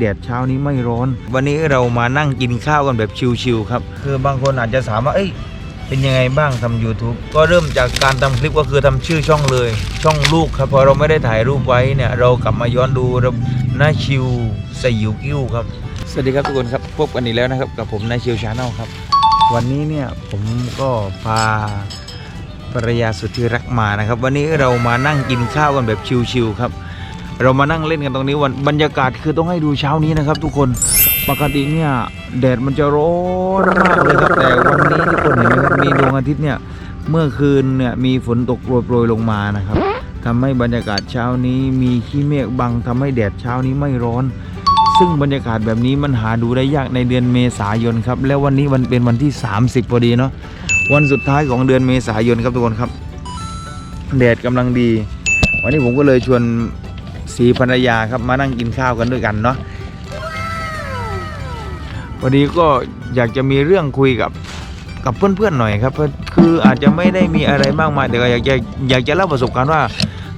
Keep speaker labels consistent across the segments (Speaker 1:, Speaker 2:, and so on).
Speaker 1: แดดเช้านี้ไม่ร้อน วันนี้เรามานั่งกินข้าวกันแบบชิลๆครับ คือบางคนอาจจะถามว่าเอ้ยเป็นยังไงบ้างทำ YouTube ก็เริ่มจากการทำคลิปก็คือทำชื่อช่องเลย ช่องลูกครับพอเราไม่ได้ถ่ายรูปไว้เนี่ย เรากลับมาย้อนดูเราหน้าชิวสยิวกิ้วครับ สวัสดีครับทุกคนครับพบกันอีกแล้วนะครับ กับผมนายชิวชาแนลครับ วันนี้เนี่ยผมก็พาภรรยาสุดที่รักมานะครับ วันนี้เรามานั่งกินข้าวกันแบบชิวๆครับ เรามานั่งเล่นกันตรงนี้วันบรรยากาศคือต้องให้ดูเช้านี้นะครับ ทุกคนปกติเนี่ยแดดมันจะร้อนมากเลยครับแต่วันนี้ทุกคนเห็นไหมครับมีดวงอาทิตย์เนี่ยเมื่อคืนเนี่ยมีฝนตกโปรยๆลงมานะครับทำให้บรรยากาศเช้านี้มีขี้เมฆบังทำให้แดดเช้านี้ไม่ร้อน ซึ่งบรรยากาศแบบนี้มันหาดูได้ยากในเดือนเมษายนครับ แล้ววันนี้วันเป็นวันที่ 30พอดีเนาะวันสุดท้ายของเดือนเมษายนครับทุกคนครับแดดกำลังดี วันนี้ผมก็เลยชวน สีภรรยาครับมานั่งกินข้าวกันด้วยกันเนาะวันนี้ก็อยากจะมีเรื่องคุยกับกับเพื่อนๆหน่อยครับคืออาจจะไม่ได้มีอะไรมากมายแต่ก็อยากจะอยากจะเล่าประสบการณ์ว่า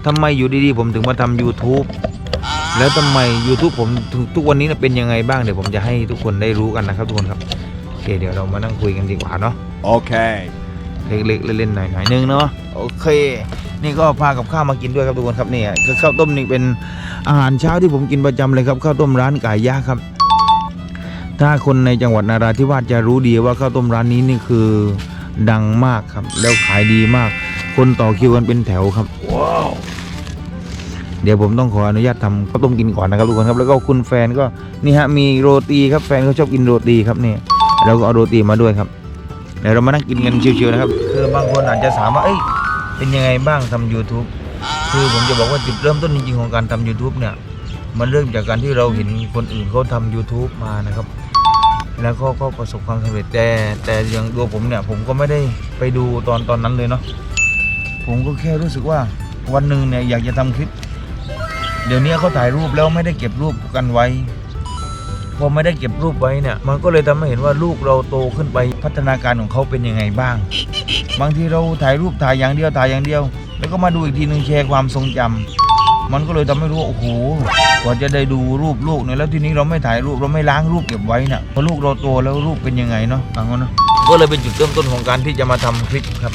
Speaker 1: ทำไมอยู่ดีๆ ผมถึงมาทำ YouTube แล้วทำไม YouTube ผมถึงทุกวันนี้เนี่ยเป็นยังไงบ้างเดี๋ยวผมจะให้ทุกคนได้รู้กันนะครับทุกคนครับโอเคเดี๋ยวเรามานั่งคุยกันดีกว่าเนาะ
Speaker 2: Okay.
Speaker 1: เล็กๆเล่นๆหน่อยๆนึงเนาะโอเค นี่ก็พากับข้าวมากินด้วยครับทุกคนครับนี่คือข้าวต้มนี่เป็นอาหารเช้าที่ผมกินประจำเลยครับข้าวต้มร้านไก่ย่างครับ ถ้าคนในจังหวัดนาราธิวาสจะรู้ดีว่าข้าวต้มร้านนี้นี่คือดังมากครับ แล้วขายดีมาก คนต่อคิวกันเป็นแถวครับว้าวเดี๋ยวผมต้องขออนุญาตทำข้าวต้มกินก่อนนะครับทุกคนครับแล้วก็คุณแฟนก็นี่ฮะมีโรตีครับแฟนเขาชอบกินโรตีครับนี่เราก็เอาโรตีมาด้วยครับเดี๋ยวเรามานั่งกินกันชิวๆนะครับคือบางคนอาจจะถามว่าเอ้ย เป็นยังไงบ้างทำ YouTube คือผมจะบอกว่าจุดเริ่มต้นจริงๆของการทำ YouTube เนี่ย มันเริ่มจากการที่เราเห็นคนอื่นเขาทำ YouTube มานะครับ แล้วก็ก็ประสบความสำเร็จแต่แต่อย่างตัวผมเนี่ย ผมก็ไม่ได้ไปดูตอนตอนนั้นเลยเนาะผมก็แค่รู้สึกว่าวันหนึ่งเนี่ยอยากจะทำคลิป เดี๋ยวนี้เขาถ่ายรูปแล้วไม่ได้เก็บรูปกันไว้พอไม่ได้เก็บรูปไว้เนี่ย มันก็เลยทำให้เห็นว่าลูกเราโตขึ้นไปพัฒนาการของเขาเป็นยังไงบ้าง บางทีเราถ่ายรูปถ่ายอย่างเดียวถ่ายอย่างเดียว แล้วก็มาดูอีกทีหนึงแชร์ความทรงจำมันก็เลยทำให้รู้ว่าโอ้โหกว่าจะได้ดูรูปลูกเนี่ยแล้วทีนี้เราไม่ถ่ายรูปเราไม่ล้างรูปเก็บไว้เนี่ยพอลูกเราโตแล้วรูปเป็นยังไงเนาะบางคนเนาะก็เลยเป็นจุดเริ่มต้นของการที่จะมาทำคลิปครับ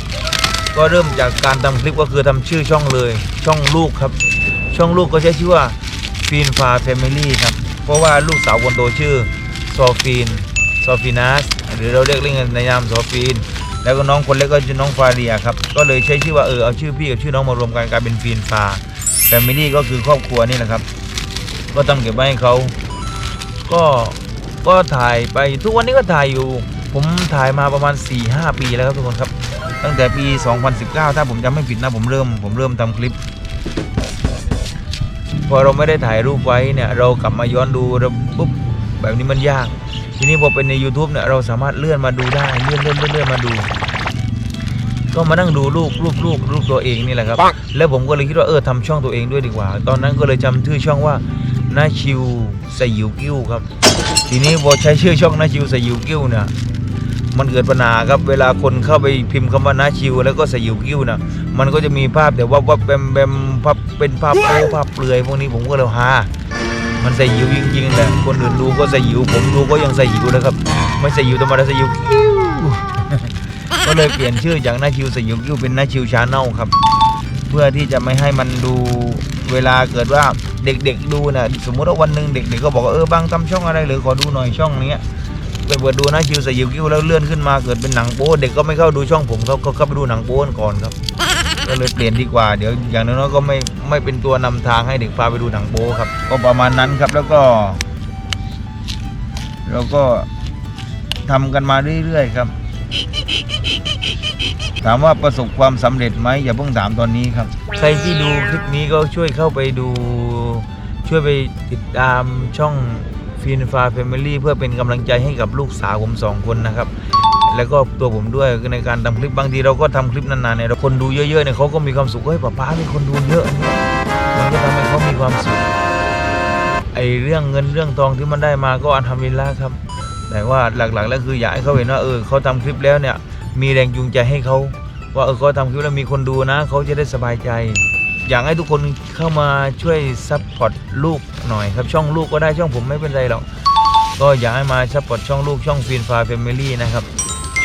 Speaker 1: ก็เริ่มจากการทำคลิปก็คือทำชื่อช่องเลย ช่องลูกครับ ช่องลูกก็ใช้ชื่อว่าฟีนฟาแฟมิลี่ครับเพราะว่าลูกสาวคนโตชื่อโซฟีนโซฟีนัสหรือเราเรียกเล่นกันในนามโซฟีน แล้วก็น้องคนเล็กก็ชื่อน้องฟาเรียครับก็เลยใช้ชื่อว่าเออเอาชื่อพี่กับชื่อน้องมารวมกันกลายเป็นฟีนฟาแฟมิลี่ก็คือครอบครัวนี่แหละครับ ก็ต้องเก็บไว้ให้เขาก็ก็ถ่ายไปทุกวันนี้ก็ถ่ายอยู่ ผมถ่ายมาประมาณ 4-5 ปีแล้วครับทุกคนครับตั้งแต่ปี 2019 ถ้าผมจำไม่ผิดนะผมเริ่มผมเริ่มทำคลิป พอเราไม่ได้ถ่ายรูปไว้เนี่ย เรากลับมาย้อนดูเราปุ๊บแบบนี้มันยาก ทีนี้พอเป็นใน YouTube เนี่ยเราสามารถเลื่อนมาดูได้เลื่อนเลื่อนเลื่อนเลื่อนมาดู ก็มานั่งดูรูปรูปรูปรูปตัวเองนี่แหละครับ แล้วผมก็เลยคิดว่าเออทำช่องตัวเองด้วยดีกว่า ตอนนั้นก็เลยจำชื่อช่องว่านาชิวสยิวกิ้วครับ ทีนี้พอใช้ชื่อช่องนาชิวสยิวกิ้วเนี่ยมันเกิดปัญหาครับเวลาคนเข้าไปพิมพ์คำว่านาชิว แล้วก็สยิวกิ้วนะมันก็จะมีภาพแต่ว่าว่าแบมแบมภาพเป็นภาพโป๊ภาพเปลือยพวกนี้ผมก็เลยฮา มันสยิวจริงๆแหละคนอื่นดูก็สยิวผมดูก็ยังสยิวนะครับ ไม่สยิวธรรมดาสยิวกิ้วก็เลยเปลี่ยนชื่อจากนาชิวสยิวกิ้วเป็นนาชิวชาแนลครับ เพื่อที่จะไม่ให้มันดูเวลาเกิดว่าเด็กๆดูนะสมมุติว่าวันหนึ่งเด็กๆก็บอกว่าเออบางทำช่องอะไรหรือขอดูหน่อยช่องเนี้ยไปเปิดดูนะชิวสยิวกิ้วแล้วเลื่อนขึ้นมาเกิดเป็นหนังโป๊เด็กก็ไม่เข้าดูช่องผมเขาเขาเข้าไปดูหนังโป๊ก่อนครับ ก็เลยเปลี่ยนดีกว่าเดี๋ยวอย่างน้อยๆก็ไม่ ไม่เป็นตัวนำทางให้เด็กพาไปดูหนังโป๊ครับ ก็ประมาณนั้นครับแล้วก็แล้วก็ทำกันมาเรื่อยๆครับ ถามว่าประสบความสำเร็จไหมอย่าเพิ่งถามตอนนี้ครับ ใครที่ดูคลิปนี้ก็ช่วยเข้าไปดู ช่วยไปติดตามช่องฟีนฟาแฟมิลี่เพื่อเป็นกำลังใจให้กับลูกสาวผมสองคนนะครับ แล้วก็ตัวผมด้วยในการทำคลิปบางทีเราก็ทำคลิปนานๆเนี่ยเราคนดูเยอะๆเนี่ยเขาก็มีความสุขเฮ้ยป้าป้ามีคนดูเยอะมันก็ทำให้เขามีความสุขไอเรื่องเงินเรื่องทองที่มันได้มาก็อันทำลินละครับ แต่ว่าหลักๆแล้วคืออยากให้เขาเห็นว่าเออเขาทำคลิปแล้วเนี่ยมีแรงจูงใจให้เขาว่าเออเขาทำคลิปแล้วมีคนดูนะเขาจะได้สบายใจอยากให้ทุกคนเข้ามาช่วยซัพพอร์ตลูกหน่อยครับช่องลูกก็ได้ช่องผมไม่เป็นไรหรอกก็อยากให้มาซัพพอร์ตช่องลูกช่องฟินฟาแฟมิลี่นะครับ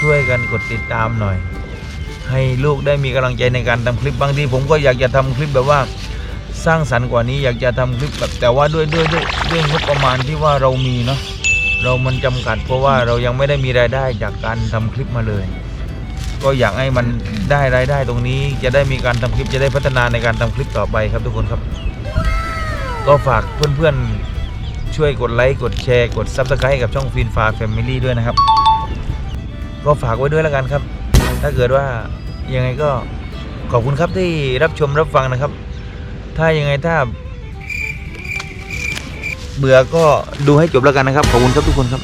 Speaker 1: ช่วยกันกดติดตามหน่อย ให้ลูกได้มีกำลังใจในการทำคลิปบางทีผมก็อยากจะทำคลิปแบบว่าสร้างสรรค์กว่านี้อยากจะทำคลิปแบบแต่ว่าด้วยด้วยด้วยด้วยงบประมาณที่ว่าเรามีเนาะเรามันจำกัด เพราะว่าเรายังไม่ได้มีรายได้จากการทำคลิปมาเลย ก็อยากให้มันได้รายได้ตรงนี้ จะได้มีการทำคลิปจะได้พัฒนาในการทำคลิปต่อไปครับทุกคนครับ ก็ฝากเพื่อนๆช่วยกดไลค์กดแชร์กดซับสไครต์กับช่องฟินฟาแฟมิลี่ด้วยนะครับ ก็ฝากไว้ด้วยแล้วกันครับ ถ้าเกิดว่ายังไงก็ขอบคุณครับที่รับชมรับฟังนะครับ ถ้ายังไงถ้า เบื่อก็ดูให้จบแล้วกันนะครับ ขอบคุณครับทุกคนครับ